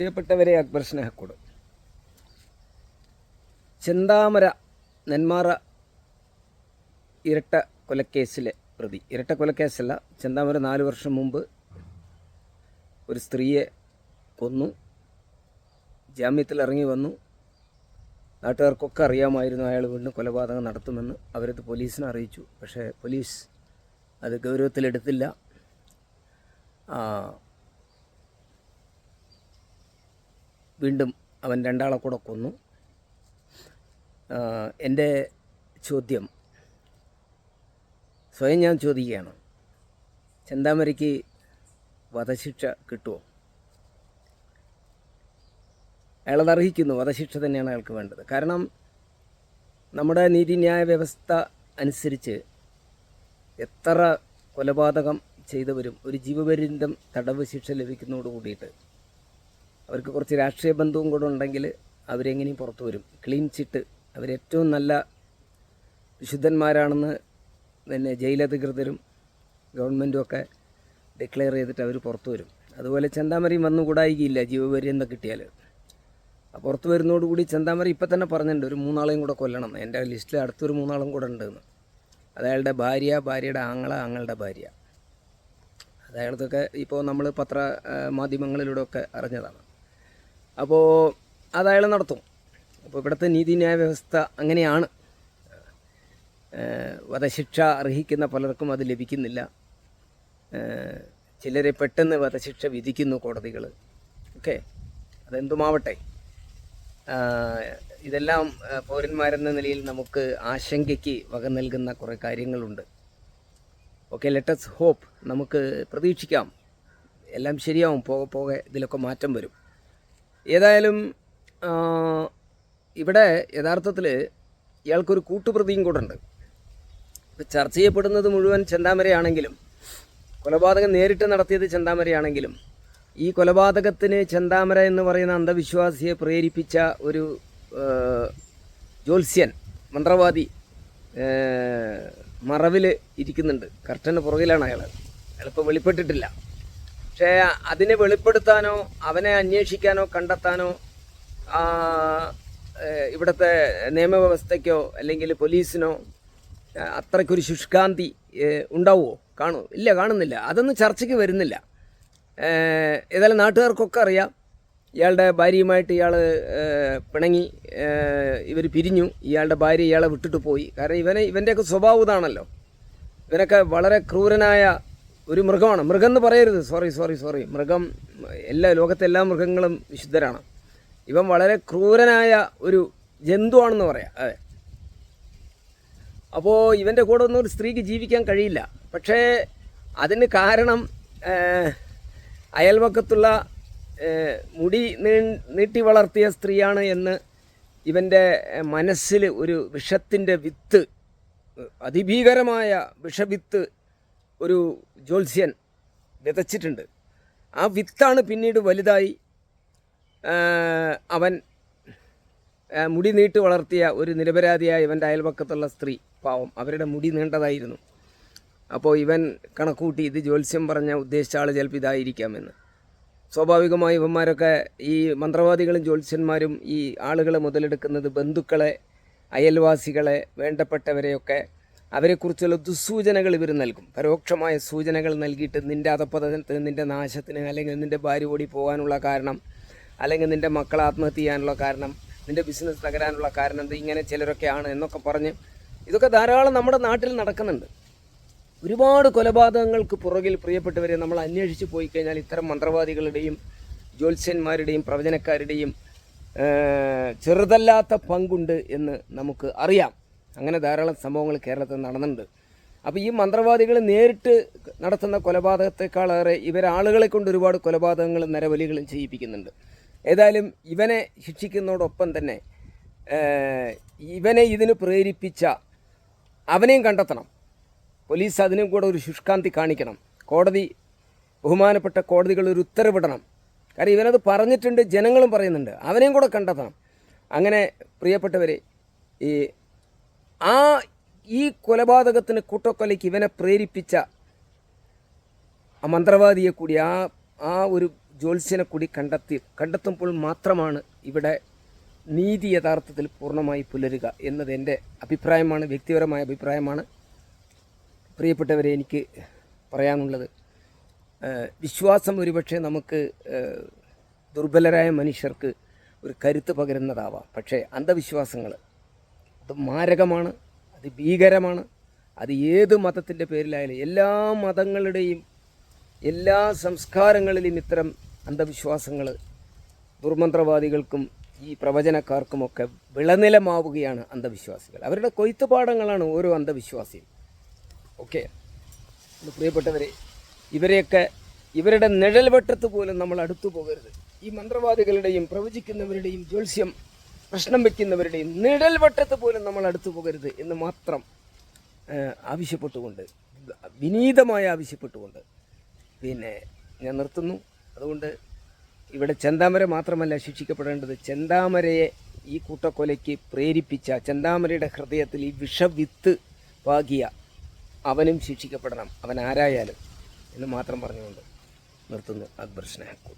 പ്രിയപ്പെട്ടവരെ അക്ബർ സ്നേഹക്കൂട്. ചെന്താമര നെന്മാറ ഇരട്ട കൊലക്കേസിലെ പ്രതി. ഇരട്ട കൊലക്കേസല്ല ചെന്താമര നാല് വർഷം മുമ്പ് ഒരു സ്ത്രീയെ കൊന്നു. ജാമ്യത്തിൽ ഇറങ്ങി വന്നു. നാട്ടുകാർക്കൊക്കെ അറിയാമായിരുന്നു അയാൾ വീണ്ടും കൊലപാതകം നടത്തുമെന്ന്. അവരത് പോലീസിനെ അറിയിച്ചു. പക്ഷേ പോലീസ് അത് ഗൗരവത്തിലെടുത്തില്ല ആ, വീണ്ടും അവൻ രണ്ടാളെ കൂടെ കൊന്നു. എന്റെ ചോദ്യം. സ്വയം ഞാൻ ചോദിക്കുകയാണ്. ചെന്താമരയ്ക്ക് വധശിക്ഷ കിട്ടുമോ? അയാളത് അർഹിക്കുന്നു വധശിക്ഷ തന്നെയാണ് അയാൾക്ക് വേണ്ടത്. കാരണം നമ്മുടെ നീതിന്യായ വ്യവസ്ഥ അനുസരിച്ച് എത്ര കൊലപാതകം ചെയ്തവരും ഒരു ജീവപര്യന്തം തടവ് ശിക്ഷ ലഭിക്കുന്നതോട് കൂടിയിട്ട് അവർക്ക് കുറച്ച് രാഷ്ട്രീയ ബന്ധവും കൂടെ ഉണ്ടെങ്കിൽ അവരെങ്ങനെയും പുറത്തു വരും. ക്ലീൻ ചിട്ട് അവരേറ്റവും നല്ല വിശുദ്ധന്മാരാണെന്ന് പിന്നെ ജയിലധികൃതരും ഗവൺമെന്റും ഒക്കെ ഡിക്ലെയർ ചെയ്തിട്ട് അവർ പുറത്തു വരും. അതുപോലെ ചെന്താമരയും വന്നുകൂടായികയില്ല ജീവപര്യന്തം കിട്ടിയാൽ പുറത്ത് വരുന്നതോടുകൂടി ചെന്താമര ഇപ്പം തന്നെ പറഞ്ഞിട്ടുണ്ട് ഒരു മൂന്നാളെയും കൂടെ കൊല്ലണം. എന്റെ ലിസ്റ്റിൽ അടുത്തൊരു മൂന്നാളും കൂടെ ഉണ്ടെന്ന് അത് അയാളുടെ ഭാര്യ ഭാര്യയുടെ ആങ്ങള ആങ്ങളുടെ ഭാര്യ. അത് ഇപ്പോൾ നമ്മൾ പത്ര ആ, മാധ്യമങ്ങളിലൂടെ ഒക്കെ അറിഞ്ഞതാണ്. അപ്പോൾ അതായത് നടത്തും. അപ്പോൾ ഇവിടുത്തെ നീതിന്യായ വ്യവസ്ഥ അങ്ങനെയാണ്. വധശിക്ഷ അർഹിക്കുന്ന പലർക്കും അത് ലഭിക്കുന്നില്ല. ചിലരെ പെട്ടെന്ന് വധശിക്ഷ വിധിക്കുന്നു കോടതികൾ ഓക്കെ? അതെന്തുമാവട്ടെ. ഇതെല്ലാം പൗരന്മാരെന്ന നിലയിൽ നമുക്ക് ആശങ്കയ്ക്ക് വക നൽകുന്ന കുറേ കാര്യങ്ങളുണ്ട്. ഓക്കെ ലെറ്റസ് ഹോപ്പ് നമുക്ക് പ്രതീക്ഷിക്കാം. എല്ലാം ശരിയാവും. പോകെ പോകെ ഇതിലൊക്കെ മാറ്റം വരും. ഏതായാലും ഇവിടെ യഥാർത്ഥത്തിൽ ഇയാൾക്കൊരു കൂട്ടുപ്രതിയും കൂടെ ഉണ്ട്. ഇപ്പം ചർച്ച ചെയ്യപ്പെടുന്നത് മുഴുവൻ ചെന്താമരയാണെങ്കിലും കൊലപാതകം നേരിട്ട് നടത്തിയത് ചെന്താമരയാണെങ്കിലും ഈ കൊലപാതകത്തിന് ചെന്താമര എന്ന് പറയുന്ന അന്ധവിശ്വാസിയെ പ്രേരിപ്പിച്ച ഒരു ജ്യോത്സ്യൻ മന്ത്രവാദി മറവിൽ ഇരിക്കുന്നുണ്ട്. കർട്ടന് പുറകിലാണ് അയാൾ അയാളിപ്പോൾ വെളിപ്പെട്ടിട്ടില്ല. പക്ഷേ അതിനെ വെളിപ്പെടുത്താനോ അവനെ അന്വേഷിക്കാനോ കണ്ടെത്താനോ ഇവിടുത്തെ നിയമവ്യവസ്ഥയ്ക്കോ അല്ലെങ്കിൽ പോലീസിനോ അത്രയ്ക്കൊരു ശുഷ്കാന്തി ഉണ്ടാവുമോ കാണൂ ഇല്ല കാണുന്നില്ല. അതൊന്നും ചർച്ചയ്ക്ക് വരുന്നില്ല. ഏതായാലും നാട്ടുകാർക്കൊക്കെ അറിയാം. ഇയാളുടെ ഭാര്യയുമായിട്ട് ഇയാൾ പിണങ്ങി ഇവർ പിരിഞ്ഞു. ഇയാളുടെ ഭാര്യ ഇയാളെ വിട്ടിട്ട് പോയി. കാരണം ഇവനെ ഇവന്റെയൊക്കെ സ്വഭാവം ഇതാണല്ലോ. ഇവനൊക്കെ വളരെ ക്രൂരനായ ഒരു മൃഗമാണ്. മൃഗം എന്ന് പറയരുത്. സോറി സോറി സോറി മൃഗം എല്ലാ ലോകത്തെ എല്ലാ മൃഗങ്ങളും വിശുദ്ധരാണ്. ഇവൻ വളരെ ക്രൂരനായ ഒരു ജന്തുവാണെന്ന് പറയാം. അതെ. അപ്പോൾ ഇവന്റെ കൂടെ ഒന്നും ഒരു സ്ത്രീക്ക് ജീവിക്കാൻ കഴിയില്ല. പക്ഷേ അതിന് കാരണം അയൽവക്കത്തുള്ള മുടി നീട്ടി വളർത്തിയ സ്ത്രീയാണ് എന്ന് ഇവന്റെ മനസ്സിൽ ഒരു വിഷത്തിന്റെ വിത്ത് അതിഭീകരമായ വിഷവിത്ത് ഒരു ജ്യോത്സ്യൻ വിതച്ചിട്ടുണ്ട്. ആ വിത്താണ് പിന്നീട് വലുതായി അവൻ മുടി നീട്ട് വളർത്തിയ ഒരു നിരപരാധിയായ ഇവന്റെ അയൽപക്കത്തുള്ള സ്ത്രീ പാവം അവരുടെ മുടി നീണ്ടതായിരുന്നു. അപ്പോൾ ഇവൻ കണക്കൂട്ടി ഇത് ജ്യോത്സ്യം പറഞ്ഞ ഉദ്ദേശിച്ച ആൾ ചിലപ്പോൾ ഇതായിരിക്കാമെന്ന്. സ്വാഭാവികമായി ഇവന്മാരൊക്കെ ഈ മന്ത്രവാദികളും ജ്യോത്സ്യന്മാരും ഈ ആളുകളെ മുതലെടുക്കുന്നത് ബന്ധുക്കളെ അയൽവാസികളെ വേണ്ടപ്പെട്ടവരെയൊക്കെ അവരെക്കുറിച്ചുള്ള ദുസ്സൂചനകൾ ഇവർ നൽകും. പരോക്ഷമായ സൂചനകൾ നൽകിയിട്ട് നിന്റെ അധപ്പതനത്തിന് നിന്റെ നാശത്തിന് അല്ലെങ്കിൽ നിന്റെ ഭാര്യ ഓടി പോകാനുള്ള കാരണം അല്ലെങ്കിൽ നിന്റെ മക്കൾ ആത്മഹത്യ ചെയ്യാനുള്ള കാരണം നിന്റെ ബിസിനസ് തകരാനുള്ള കാരണം ഇത് ഇങ്ങനെ ചിലരൊക്കെയാണ് എന്നൊക്കെ പറഞ്ഞ് ഇതൊക്കെ ധാരാളം നമ്മുടെ നാട്ടിൽ നടക്കുന്നുണ്ട്. ഒരുപാട് കൊലപാതകങ്ങൾക്ക് പുറകിൽ പ്രിയപ്പെട്ടവരെ നമ്മൾ അന്വേഷിച്ച് പോയി കഴിഞ്ഞാൽ ഇത്തരം മന്ത്രവാദികളുടെയും ജ്യോത്സ്യന്മാരുടെയും പ്രവചനക്കാരുടെയും ചെറുതല്ലാത്ത പങ്കുണ്ട് എന്ന് നമുക്ക് അറിയാം. അങ്ങനെ ധാരാളം സംഭവങ്ങൾ കേരളത്തിൽ നടന്നിട്ടുണ്ട്. അപ്പോൾ ഈ മന്ത്രവാദികൾ നേരിട്ട് നടത്തുന്ന കൊലപാതകത്തെക്കാളേറെ ഇവരാളുകളെ കൊണ്ട് ഒരുപാട് കൊലപാതകങ്ങളും നരബലികളും ചെയ്യിപ്പിക്കുന്നുണ്ട്. ഏതായാലും ഇവനെ ശിക്ഷിക്കുന്നതോടൊപ്പം തന്നെ ഇവനെ ഇതിന് പ്രേരിപ്പിച്ച അവനെയും കണ്ടെത്തണം. പോലീസ് അതിനും കൂടെ ഒരു ശുഷ്കാന്തി കാണിക്കണം. കോടതി ബഹുമാനപ്പെട്ട കോടതികൾ ഒരു ഉത്തരവിടണം. കാരണം ഇവനത് പറഞ്ഞിട്ടുണ്ട് ജനങ്ങളും പറയുന്നുണ്ട്. അവനെയും കൂടെ കണ്ടെത്തണം. അങ്ങനെ പ്രിയപ്പെട്ടവരെ ഈ ആ ഈ കൊലപാതകത്തിന് കൂട്ടക്കൊലയ്ക്ക് ഇവനെ പ്രേരിപ്പിച്ച ആ മന്ത്രവാദിയെ കൂടി ആ ആ ഒരു ജ്യോത്സ്യനെ കൂടി കണ്ടെത്തി കണ്ടെത്തുമ്പോൾ മാത്രമാണ് ഇവിടെ നീതി യഥാർത്ഥത്തിൽ പൂർണമായി പുലരുക എന്നത് എന്റെ അഭിപ്രായമാണ് വ്യക്തിപരമായ അഭിപ്രായമാണ്. പ്രിയപ്പെട്ടവരെ എനിക്ക് പറയാനുള്ളത് വിശ്വാസം ഒരുപക്ഷെ നമുക്ക് ദുർബലരായ മനുഷ്യർക്ക് ഒരു കരുത്ത് പകരുന്നതാവാം. പക്ഷേ അന്ധവിശ്വാസങ്ങൾ അത് മാരകമാണ് അത് ഭീകരമാണ് അത് ഏത് മതത്തിന്റെ പേരിലായാലും എല്ലാ മതങ്ങളുടെയും എല്ലാ സംസ്കാരങ്ങളിലും ഇത്തരം അന്ധവിശ്വാസങ്ങൾ ദുർമന്ത്രവാദികൾക്കും ഈ പ്രവചനക്കാർക്കുമൊക്കെ വിളനിലമാവുകയാണ് അന്ധവിശ്വാസികൾ. അവരുടെ കൊയ്ത്തുപാടങ്ങളാണ് ഓരോ അന്ധവിശ്വാസിയും. ഓക്കെ? പ്രിയപ്പെട്ടവരെ ഇവരെയൊക്കെ ഇവരുടെ നിഴൽവട്ടത്ത് പോലും നമ്മൾ അടുത്തു പോകരുത് ഈ മന്ത്രവാദികളുടെയും പ്രവചിക്കുന്നവരുടെയും ജ്യോത്സ്യം പ്രശ്നം വെക്കുന്നവരുടെയും നിഴൽവട്ടത്ത് പോലും നമ്മൾ അടുത്തു പോകരുത് എന്ന് മാത്രം ആവശ്യപ്പെട്ടുകൊണ്ട് വിനീതമായി ആവശ്യപ്പെട്ടുകൊണ്ട്. പിന്നെ ഞാൻ നിർത്തുന്നു. അതുകൊണ്ട് ഇവിടെ ചെന്താമര മാത്രമല്ല ശിക്ഷിക്കപ്പെടേണ്ടത്. ചെന്താമരയെ ഈ കൂട്ടക്കൊലയ്ക്ക് പ്രേരിപ്പിച്ച ചെന്താമരയുടെ ഹൃദയത്തിൽ ഈ വിഷവിത്ത് പാകിയ അവനും ശിക്ഷിക്കപ്പെടണം. അവൻ ആരായാലും എന്ന് മാത്രം പറഞ്ഞുകൊണ്ട് നിർത്തുന്നു. അക്ബർ സ്നേഹക്കൂർ